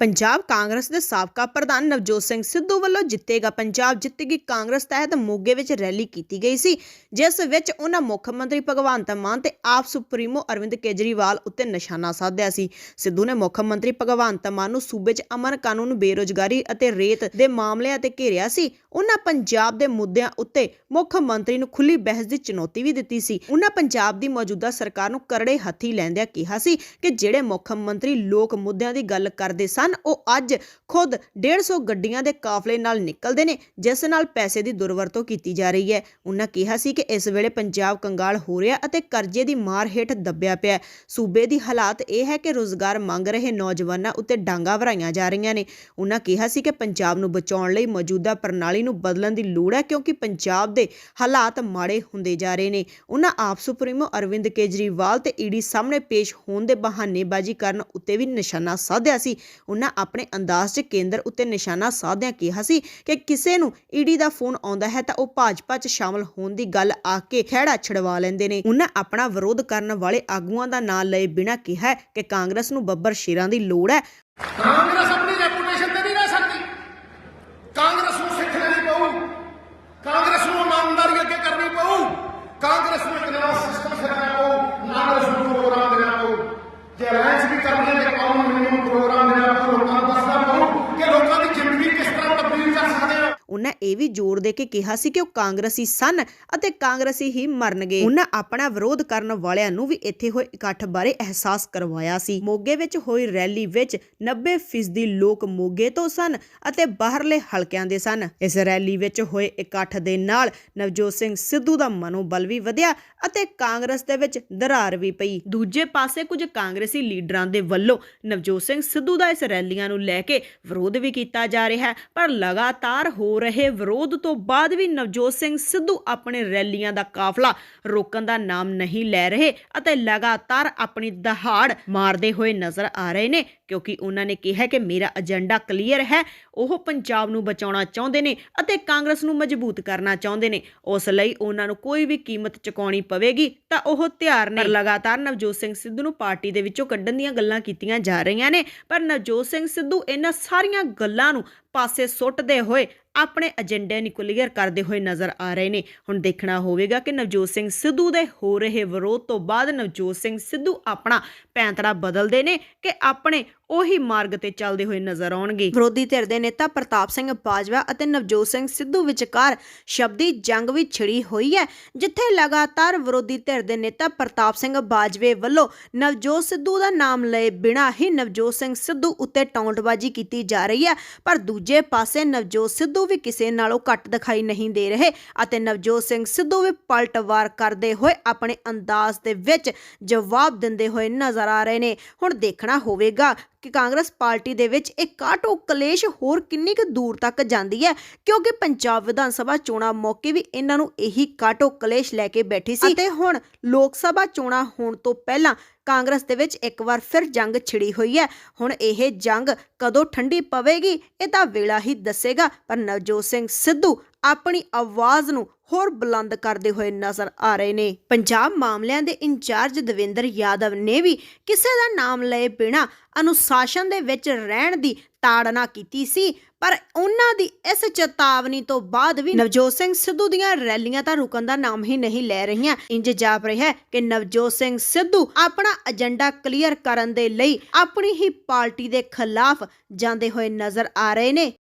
ਪੰਜਾਬ ਕਾਂਗਰਸ ਦੇ ਸਾਬਕਾ ਪ੍ਰਧਾਨ ਨਵਜੋਤ ਸਿੰਘ ਸਿੱਧੂ ਵੱਲੋਂ ਜਿੱਤੇਗਾ ਪੰਜਾਬ ਜਿੱਤੇਗੀ ਕਾਂਗਰਸ ਤਹਿਤ ਮੋਗੇ ਵਿੱਚ ਰੈਲੀ ਕੀਤੀ ਗਈ ਸੀ, ਜਿਸ ਵਿੱਚ ਉਹਨਾਂ ਮੁੱਖ ਮੰਤਰੀ ਭਗਵੰਤ ਮਾਨ ਤੇ ਆਪ ਸੁਪਰੀਮੋ ਅਰਵਿੰਦ ਕੇਜਰੀਵਾਲ ਉੱਤੇ ਨਿਸ਼ਾਨਾ ਸਾਧਿਆ ਸੀ। ਸਿੱਧੂ ਨੇ ਮੁੱਖ ਮੰਤਰੀ ਭਗਵੰਤ ਮਾਨ ਨੂੰ ਸੂਬੇ 'ਚ ਅਮਨ ਕਾਨੂੰਨ, ਬੇਰੋਜ਼ਗਾਰੀ ਅਤੇ ਰੇਤ ਦੇ ਮਾਮਲਿਆਂ ਤੇ ਘੇਰਿਆ ਸੀ। ਉਹਨਾਂ ਪੰਜਾਬ ਦੇ ਮੁੱਦਿਆਂ ਉੱਤੇ ਮੁੱਖ ਮੰਤਰੀ ਨੂੰ ਖੁੱਲੀ ਬਹਿਸ ਦੀ ਚੁਣੌਤੀ ਵੀ ਦਿੱਤੀ ਸੀ। ਉਹਨਾਂ ਪੰਜਾਬ ਦੀ ਮੌਜੂਦਾ ਸਰਕਾਰ ਨੂੰ ਕਰੜੇ ਹੱਥੀ ਲੈਂਦਿਆਂ ਕਿਹਾ ਸੀ ਕਿ ਜਿਹੜੇ ਮੁੱਖ ਮੰਤਰੀ ਲੋਕ ਮੁੱਦਿਆਂ ਦੀ ਗੱਲ ਕਰਦੇ ਸਨ ਉਹ ਅੱਜ ਖੁਦ 150 ਗੱਡੀਆਂ ਦੇ ਕਾਫਲੇ ਨਾਲ ਨਿਕਲਦੇ ਨੇ, ਜਿਸ ਨਾਲ ਪੈਸੇ ਦੀ ਦੁਰਵਰਤੋਂ ਕੀਤੀ ਜਾ ਰਹੀ ਹੈ। ਉਹਨਾਂ ਕਿਹਾ ਸੀ ਕਿ ਇਸ ਵੇਲੇ ਪੰਜਾਬ ਕੰਗਾਲ ਹੋ ਰਿਹਾ ਅਤੇ ਕਰਜ਼ੇ ਦੀ ਮਾਰ ਹੇਠ ਦੱਬਿਆ ਪਿਆ ਹੈ। ਸੂਬੇ ਦੀ ਹਾਲਾਤ ਇਹ ਹੈ ਕਿ ਰੋਜ਼ਗਾਰ ਮੰਗ ਰਹੇ ਨੌਜਵਾਨਾਂ ਉੱਤੇ ਡਾਂਗਾ ਭਰਾਈਆਂ ਜਾ ਰਹੀਆਂ ਨੇ। ਉਹਨਾਂ ਕਿਹਾ ਸੀ ਕਿ ਪੰਜਾਬ ਨੂੰ ਬਚਾਉਣ ਲਈ ਮੌਜੂਦਾ ਪ੍ਰਣਾਲੀ ਨੂੰ ਬਦਲਣ ਦੀ ਲੋੜ ਹੈ, ਕਿਉਂਕਿ ਪੰਜਾਬ ਦੇ ਹਾਲਾਤ ਮਾੜੇ ਹੁੰਦੇ ਜਾ ਰਹੇ ਨੇ। ਉਹਨਾਂ ਆਪ ਸੁਪਰੀਮੋ ਅਰਵਿੰਦ ਕੇਜਰੀਵਾਲ ਤੇ ਈਡੀ ਸਾਹਮਣੇ ਪੇਸ਼ ਹੋਣ ਦੇ ਬਹਾਨੇਬਾਜ਼ੀ ਕਰਨ ਉੱਤੇ ਵੀ ਨਿਸ਼ਾਨਾ ਸਾਧਿਆ ਸੀ। ਉਹਨਾਂ ਆਪਣੇ ਅੰਦਾਜ਼ 'ਚ ਕੇਂਦਰ ਉੱਤੇ ਨਿਸ਼ਾਨਾ ਸਾਧਿਆਂ ਕਿਹਾ ਸੀ ਕਿ ਕਿਸੇ ਨੂੰ ਈਡੀ ਦਾ ਫੋਨ ਆਉਂਦਾ ਹੈ ਤਾਂ ਉਹ ਭਾਜਪਾ 'ਚ ਸ਼ਾਮਲ ਹੋਣ ਦੀ ਗੱਲ ਆ ਕੇ ਖਹਿੜਾ ਛਡਵਾ ਲੈਂਦੇ ਨੇ। ਉਹਨਾਂ ਆਪਣਾ ਵਿਰੋਧ ਕਰਨ ਵਾਲੇ ਆਗੂਆਂ ਦਾ ਨਾਂ ਲਏ ਬਿਨਾਂ ਕਿਹਾ ਕਿ ਕਾਂਗਰਸ ਨੂੰ ਬੱਬਰ ਸ਼ੇਰਾਂ ਦੀ ਲੋੜ ਹੈ। ਕਾਂਗਰਸ ਆਪਣੀ ਰੈਪੂਟੇਸ਼ਨ ਤੇ ਨਹੀਂ ਰਹਿ ਸਕਦੀ। ਕਾਂਗਰਸ ਨੂੰ ਸਿੱਖ ਲੈਣੀ ਪਊ। ਕਾਂਗਰਸ ਨੂੰ ਇਮਾਨਦਾਰੀ ਅੱਗੇ ਕਰਨੀ ਪਊ। ਕਾਂਗਰਸ ਨੂੰ ਇੱਕ ਨਵਾਂ ਸਿਸਟਮ ਸਿਖਾਉਣਾ ਪਊ ਕਾਂਗਰਸ ਨੂੰ ਪ੍ਰੋਗਰਾਮ ਦੇਣਾ ਪਊ ਜੇ ਅਲਾਈਅੰਸ ਵੀ ਕਰਨੀ ਹੈ ਤੇ ਕੌਮ ਮਿਨੀਮਮ ਪ੍ਰੋਗਰਾਮ ਦੇਣਾ ਪਊ ਲੋਕਾਂ ਨੂੰ ਦੱਸਣਾ ਪਊ ਕਿ ਲੋਕਾਂ ਦੀ ਜ਼ਿੰਦਗੀ ਕਿਸ ਤਰ੍ਹਾਂ ਤਬਦੀਲ ਕਰ ਸਕਦੇ ਆ ਉਹਨਾਂ ਇਹ ਵੀ ਜ਼ੋਰ ਦੇ ਕੇ ਕਿਹਾ ਸੀ ਕਿ ਉਹ ਕਾਂਗਰਸੀ ਸਨ ਅਤੇ ਕਾਂਗਰਸੀ ਹੀ ਮਰਨਗੇ। ਉਹਨਾਂ ਆਪਣਾ ਵਿਰੋਧ ਕਰਨ ਵਾਲਿਆਂ ਨੂੰ ਵੀ ਇੱਥੇ ਹੋਏ ਇਕੱਠ ਬਾਰੇ ਅਹਿਸਾਸ ਕਰਵਾਇਆ ਸੀ। ਮੋਗੇ ਵਿੱਚ ਹੋਈ ਰੈਲੀ ਵਿੱਚ 90% ਲੋਕ ਮੋਗੇ ਤੋਂ ਸਨ ਅਤੇ ਬਾਹਰਲੇ ਹਲਕਿਆਂ ਦੇ ਸਨ। ਇਸ ਰੈਲੀ ਵਿੱਚ ਹੋਏ ਇਕੱਠ ਦੇ ਨਾਲ ਨਵਜੋਤ ਸਿੰਘ ਸਿੱਧੂ ਦਾ ਮਨੋਬਲ ਵੀ ਵਧਿਆ ਅਤੇ ਕਾਂਗਰਸ ਦੇ ਵਿੱਚ ਦਰਾਰ ਵੀ ਪਈ। ਦੂਜੇ ਪਾਸੇ ਕੁਝ ਕਾਂਗਰਸੀ ਲੀਡਰਾਂ ਦੇ ਵੱਲੋਂ ਨਵਜੋਤ ਸਿੰਘ ਸਿੱਧੂ ਦਾ ਇਸ ਰੈਲੀਆਂ ਨੂੰ ਲੈ ਕੇ ਵਿਰੋਧ ਵੀ ਕੀਤਾ ਜਾ ਰਿਹਾ ਹੈ, ਪਰ ਲਗਾਤਾਰ ਹੋ ਰਹੇ ਵਿਰੋਧ ਤੋਂ ਬਾਅਦ ਵੀ ਨਵਜੋਤ ਸਿੰਘ ਸਿੱਧੂ ਆਪਣੇ ਰੈਲੀਆਂ ਦਾ ਕਾਫਲਾ ਰੋਕਣ ਦਾ ਨਾਮ ਨਹੀਂ ਲੈ ਰਹੇ ਅਤੇ ਲਗਾਤਾਰ ਆਪਣੀ ਦਹਾੜ ਮਾਰਦੇ ਹੋਏ ਨਜ਼ਰ ਆ ਰਹੇ ਨੇ, ਕਿਉਂਕਿ ਉਹਨਾਂ ਨੇ ਕਿਹਾ ਕਿ ਮੇਰਾ ਏਜੰਡਾ ਕਲੀਅਰ ਹੈ, ਉਹ ਪੰਜਾਬ ਨੂੰ ਬਚਾਉਣਾ ਚਾਹੁੰਦੇ ਨੇ ਅਤੇ ਕਾਂਗਰਸ ਨੂੰ ਮਜ਼ਬੂਤ ਕਰਨਾ ਚਾਹੁੰਦੇ ਨੇ। ਉਸ ਲਈ ਉਹਨਾਂ ਨੂੰ ਕੋਈ ਵੀ ਕੀਮਤ ਚੁਕਾਉਣੀ ਪਵੇਗੀ ਤਾਂ ਉਹ ਤਿਆਰ ਨੇ। ਲਗਾਤਾਰ ਨਵਜੋਤ ਸਿੰਘ ਸਿੱਧੂ ਨੂੰ ਪਾਰਟੀ ਦੇ ਵਿੱਚੋਂ ਕੱਢਣ ਦੀਆਂ ਗੱਲਾਂ ਕੀਤੀਆਂ ਜਾ ਰਹੀਆਂ ਨੇ, ਪਰ ਨਵਜੋਤ ਸਿੰਘ ਸਿੱਧੂ ਇਹਨਾਂ ਸਾਰੀਆਂ ਗੱਲਾਂ ਨੂੰ ਪਾਸੇ ਸੁੱਟਦੇ ਹੋਏ ਆਪਣੇ ਏਜੰਡੇ ਨੂੰ ਕਲੀਅਰ ਕਰਦੇ ਹੋਏ ਨਜ਼ਰ ਆ ਰਹੇ ਨੇ। ਹੁਣ ਦੇਖਣਾ ਹੋਵੇਗਾ ਕਿ ਨਵਜੋਤ ਸਿੰਘ ਸਿੱਧੂ ਦੇ ਹੋ ਰਹੇ ਵਿਰੋਧ ਤੋਂ ਬਾਅਦ ਨਵਜੋਤ ਸਿੰਘ ਸਿੱਧੂ ਆਪਣਾ ਪੈਂਤੜਾ ਬਦਲਦੇ ਨੇ ਕਿ ਆਪਣੇ ਉਹੀ ਮਾਰਗ ਤੇ ਚੱਲਦੇ ਹੋਏ ਨਜ਼ਰ ਆਉਣਗੇ। ਵਿਰੋਧੀ ਧਿਰ ਦੇ ਨੇਤਾ ਪ੍ਰਤਾਪ ਸਿੰਘ ਬਾਜਵਾ ਅਤੇ ਨਵਜੋਤ ਸਿੰਘ ਸਿੱਧੂ ਵਿਚਕਾਰ ਸ਼ਬਦੀ ਜੰਗ ਵੀ ਛਿੜੀ ਹੋਈ ਹੈ, ਜਿੱਥੇ ਲਗਾਤਾਰ ਵਿਰੋਧੀ ਧਿਰ ਦੇ ਨੇਤਾ ਪ੍ਰਤਾਪ ਸਿੰਘ ਬਾਜਵੇ ਵੱਲੋਂ ਨਵਜੋਤ ਸਿੱਧੂ ਦਾ ਨਾਮ ਲਏ ਬਿਨਾਂ ਹੀ ਨਵਜੋਤ ਸਿੰਘ ਸਿੱਧੂ ਉੱਤੇ ਟੌਂਟਬਾਜ਼ੀ ਕੀਤੀ ਜਾ ਰਹੀ ਹੈ। ਪਰ ਦੂਜੇ ਪਾਸੇ ਨਵਜੋਤ ਸਿੱਧੂ ਵੀ ਕਿਸੇ ਨਾਲੋਂ ਘੱਟ ਦਿਖਾਈ ਨਹੀਂ ਦੇ ਰਹੇ ਅਤੇ ਨਵਜੋਤ ਸਿੰਘ ਸਿੱਧੂ ਵੀ ਪਲਟਵਾਰ ਕਰਦੇ ਹੋਏ ਆਪਣੇ ਅੰਦਾਜ਼ ਦੇ ਵਿੱਚ ਜਵਾਬ ਦਿੰਦੇ ਹੋਏ ਨਜ਼ਰ ਆ ਰਹੇ ਨੇ। ਹੁਣ ਦੇਖਣਾ ਹੋਵੇਗਾ ਕਿ ਕਾਂਗਰਸ ਪਾਰਟੀ ਦੇ ਵਿੱਚ ਇਹ ਕਾਟੋ ਕਲੇਸ਼ ਹੋਰ ਕਿੰਨੀ ਕੁ ਦੂਰ ਤੱਕ ਜਾਂਦੀ ਹੈ? ਕਿਉਂਕਿ ਪੰਜਾਬ ਵਿਧਾਨ ਸਭਾ ਚੋਣਾਂ ਮੌਕੇ ਵੀ ਇਹਨਾਂ ਨੂੰ ਇਹੀ ਕਾਟੋ ਕਲੇਸ਼ ਲੈ ਕੇ ਬੈਠੀ ਸੀ। ਅਤੇ ਹੁਣ ਲੋਕ ਸਭਾ ਚੋਣਾਂ ਹੋਣ ਤੋਂ ਪਹਿਲਾਂ ਕਾਂਗਰਸ ਦੇ ਵਿੱਚ ਇੱਕ ਵਾਰ ਫਿਰ ਜੰਗ ਛਿੜੀ ਹੋਈ ਹੈ। ਹੁਣ ਇਹ ਜੰਗ ਕਦੋਂ ਠੰਡੀ ਪਵੇਗੀ, ਇਹ ਤਾਂ ਵੇਲਾ ਹੀ ਦੱਸੇਗਾ। ਪਰ ਨਵਜੋਤ ਸਿੰਘ ਸਿੱਧੂ ਆਪਣੀ ਆਵਾਜ਼ ਨੂੰ ਹੋਰ ਬੁਲੰਦ ਕਰਦੇ ਹੋਏ ਨਜ਼ਰ ਆ ਰਹੇ ਨੇ। ਪੰਜਾਬ ਮਾਮਲਿਆਂ ਦੇ ਇੰਚਾਰਜ ਦਵਿੰਦਰ ਯਾਦਵ ਨੇ ਵੀ ਕਿਸੇ ਦਾ ਨਾਮ ਲਏ ਬਿਨਾ ਅਨੁਸ਼ਾਸਨ ਦੇ ਵਿੱਚ ਰਹਿਣ ਦੀ ਤਾੜਨਾ ਕੀਤੀ ਸੀ। ਪਰ ਉਹਨਾਂ ਦੀ ਇਸ ਚੇਤਾਵਨੀ ਤੋਂ ਬਾਅਦ ਵੀ ਨਵਜੋਤ ਸਿੰਘ ਸਿੱਧੂ ਦੀਆਂ ਰੈਲੀਆਂ ਤਾਂ ਰੁਕਣ ਦਾ ਨਾਮ ਹੀ ਨਹੀਂ ਲੈ ਰਹੀਆਂ। ਇੰਜ ਜਾਪ ਰਿਹਾ ਹੈ ਕਿ ਨਵਜੋਤ ਸਿੰਘ ਸਿੱਧੂ ਆਪਣਾ ਏਜੰਡਾ ਕਲੀਅਰ ਕਰਨ ਦੇ ਲਈ ਆਪਣੀ ਹੀ ਪਾਰਟੀ ਦੇ ਖਿਲਾਫ ਜਾਂਦੇ ਹੋਏ ਨਜ਼ਰ ਆ ਰਹੇ ਨੇ।